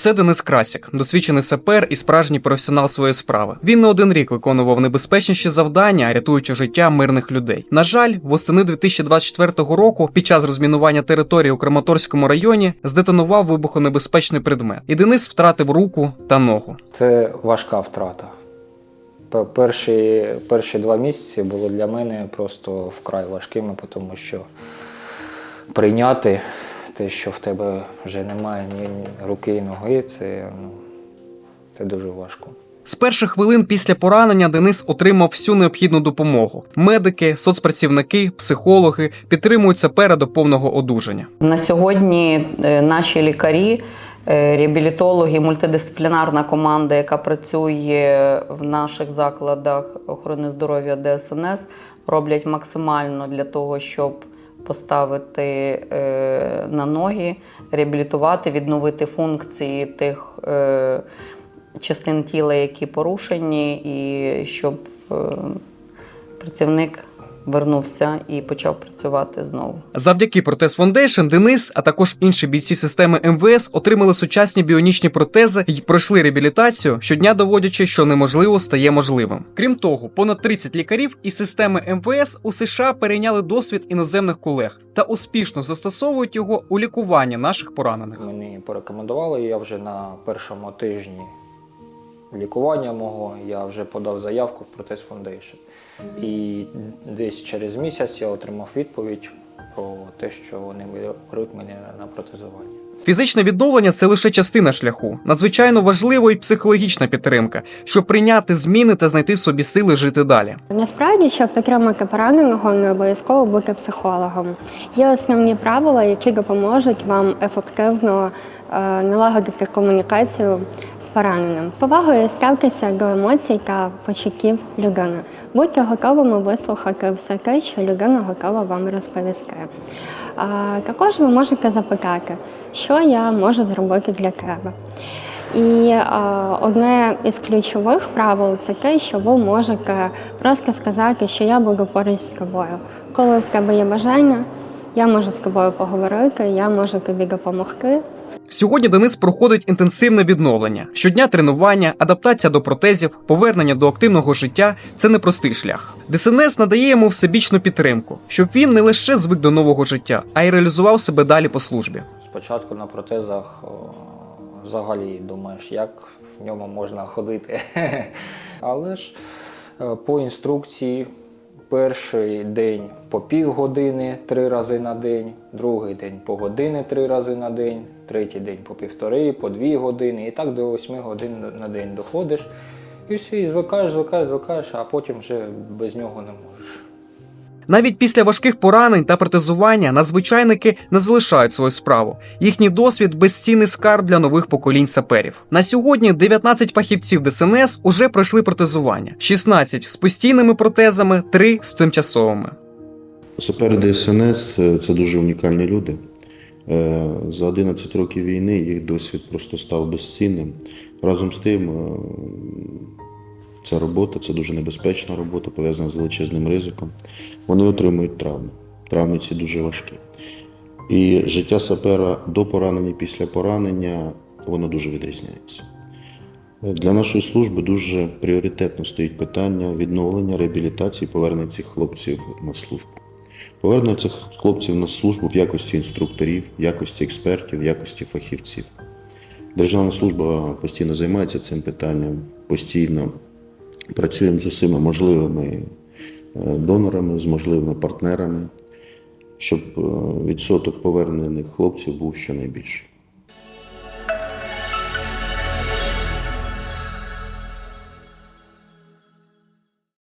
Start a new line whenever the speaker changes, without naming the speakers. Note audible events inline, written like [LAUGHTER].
Це Денис Красік, досвідчений сапер і справжній професіонал своєї справи. Він не один рік виконував небезпечніші завдання, рятуючи життя мирних людей. На жаль, восени 2024 року, під час розмінування території у Краматорському районі, здетонував вибухонебезпечний предмет, і Денис втратив руку та ногу.
Це важка втрата. Перші, перші два місяці були для мене просто вкрай важкими, тому що прийняти те, що в тебе вже немає ні руки, ні ноги, це, ну, це дуже важко.
З перших хвилин після поранення Денис отримав всю необхідну допомогу. Медики, соцпрацівники, психологи підтримують сапера до повного одужання.
На сьогодні е, наші лікарі, е, реабілітологи, мультидисциплінарна команда, яка працює в наших закладах охорони здоров'я ДСНС, роблять максимально для того, щоб поставити е, на ноги, реабілітувати, відновити функції тих е, частин тіла, які порушені, і щоб е, працівник вернувся і почав працювати знову.
Завдяки Протез Foundation Денис, а також інші бійці системи МВС отримали сучасні біонічні протези і пройшли реабілітацію, щодня доводячи, що неможливо стає можливим. Крім того, понад 30 лікарів із системи МВС у США перейняли досвід іноземних колег та успішно застосовують його у лікуванні наших поранених.
Мені порекомендували, я вже на першому тижні лікування мого я вже подав заявку в Протез Foundation. І десь через місяць я отримав відповідь про те, що вони беруть мене на протезування.
Фізичне відновлення це лише частина шляху. Надзвичайно важлива і психологічна підтримка, щоб прийняти зміни та знайти в собі сили жити далі.
Насправді, щоб підтримати пораненого, не обов'язково бути психологом. Є основні правила, які допоможуть вам ефективно налагодити комунікацію з пораненим. Повагою ставтеся до емоцій та почуттів людини. Будьте готовими вислухати все те, що людина готова вам розповісти. Також ви можете запитати, що я можу зробити для тебе. І е, одне із ключових правил це те, що ви можете просто сказати, що я буду поруч з тобою. Коли в тебе є бажання, я можу з тобою поговорити, я можу тобі допомогти.
Сьогодні Денис проходить інтенсивне відновлення. Щодня тренування, адаптація до протезів, повернення до активного життя це непростий шлях. ДСНС надає йому всебічну підтримку, щоб він не лише звик до нового життя, а й реалізував себе далі по службі.
Спочатку на протезах взагалі думаєш, як в ньому можна ходити. [LAUGHS] Але ж е, по інструкції перший день по півгодини три рази на день, другий день по години три рази на день, третій день по півтори, по дві години. І так до восьми годин на день доходиш. І все, і звикаєш, звикаєш, звикаєш, а потім вже без нього не можеш.
Навіть після важких поранень та протезування надзвичайники не залишають свою справу. Їхній досвід безцінний скарб для нових поколінь саперів. На сьогодні 19 фахівців ДСНС уже пройшли протезування, 16 з постійними протезами, 3 з тимчасовими.
Сапери ДСНС е, це дуже унікальні люди. Е, За 11 років війни їх досвід просто став безцінним. Разом з тим, е, ця робота це дуже небезпечна робота, пов'язана з величезним ризиком. Вони отримують травми. Травми ці дуже важкі. І життя сапера до поранення, після поранення, воно дуже відрізняється. Для нашої служби дуже пріоритетно стоїть питання відновлення, реабілітації, повернення цих хлопців на службу. Повернення цих хлопців на службу в якості інструкторів, в якості експертів, в якості фахівців. Державна служба постійно займається цим питанням, постійно працюємо з усіма можливими е, донорами, з можливими партнерами, щоб е, відсоток повернених хлопців був щонайбільший.